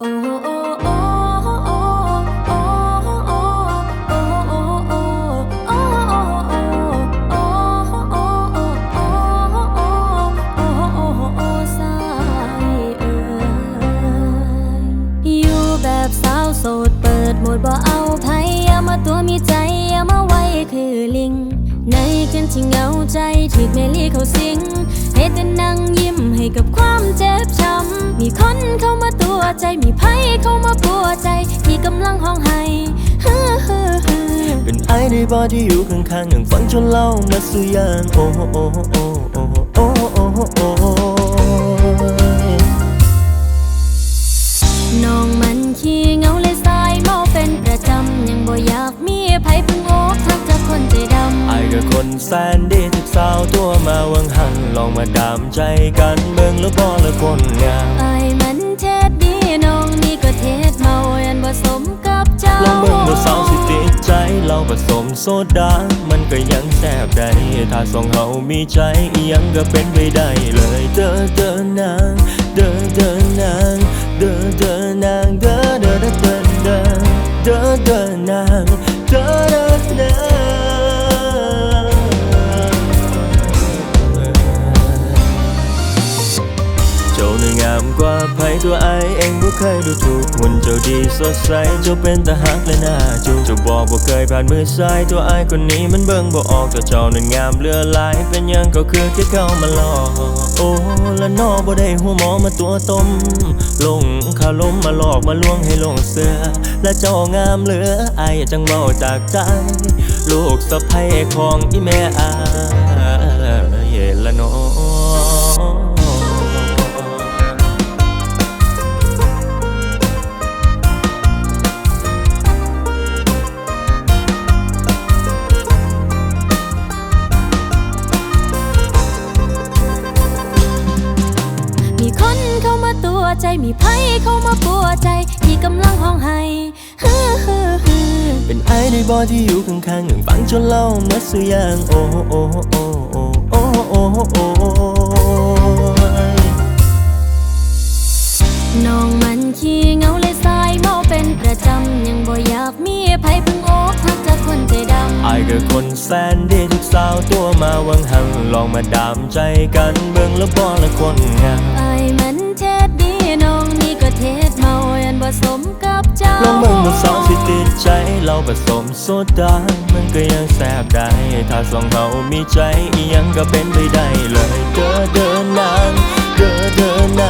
โสดเปิดหมดบ่เอาไพ่อย่ามาตัวมีใจอย่ามาไว้คือลิง ในคืนที่เหงาใจถึกเมลี่เขาสิง ให้แต่นั่งยิ้มให้กับความเจ็บ ใจมีไผเข้ามาปัวใจ ที่กำลังห้องไห้เป็นไอในบอที่อยู่ข้างๆอย่างฟังจนเล่ามาสุยางโอ้โอ้โอ้โอ้โอ้โอ้โอ้น้องมันขี้เงาเลยสายเมาเป็นประจำ ยังบ่อยากมีไผเพึ่งโอกทักจากคนใจดำไอกับคนแสนดีทุกสาวตัวมาวังหันลองมาดามใจกันเบิ่งแล้วบอละคนไอ้ ผสมโซดา มันก็ยังแซบได้ถ้าสองเฮามีใจยังก็เป็นไปได้เลยเด้อเด้อนางเด้อเด้อนางเด้อเด้อนางเธอเด้อเด้อเด้อเด้อเด้อเด้อนาง งามกว่าไผตัวไอเองบ่เคยดูถูกหุ่นเจ้าดีสดใสเจ้าเป็นตาฮักและน่าจูเจ้าบอกบ่าเคยผ่านมือซ้ายตัวไอคนนี้มันเบิ่งบ่ออกแต่เจ้านั้นงามเลือหลายเป็นยังก็คือแค่เข้ามาหลอกโอ้ละนอบ่ได้หัวหมอมาตัวต้มลงคาล้มมาหลอกมาลวงให้ลงเสือและเจ้างามเหลือไอจังเมาจากใจลูกสะใภ้ของอีแม่อายละนอ ใจมีไผเข้ามาปัวใจ ที่กำลังห้องไห้ฮือฮือฮือเป็นไอในบอที่อยู่ข้างๆอย่างฟังจนเล่ามาสุยางโอ้โอ้โอ้โอ้โอ้โอ้โอ้น้องมันขี้เงาเลยสายเมาเป็นประจำ ยังบ่อยากมีไผเพึ่งโอกทักจากคนใจดำไอ้ก็คนแสนดีทุกสาวตัวมาวังหังลองมาดามใจกันเบิ่งแล้วบอละคนงาม สมกับเจ้าลองเบิ่งดูสองสิติดใจเราผสมโซดา มันก็ยังแซบได้ ถ้าสองเรามีใจอียังก็เป็นไปได้เลยเดินเดินนางเดินเดิน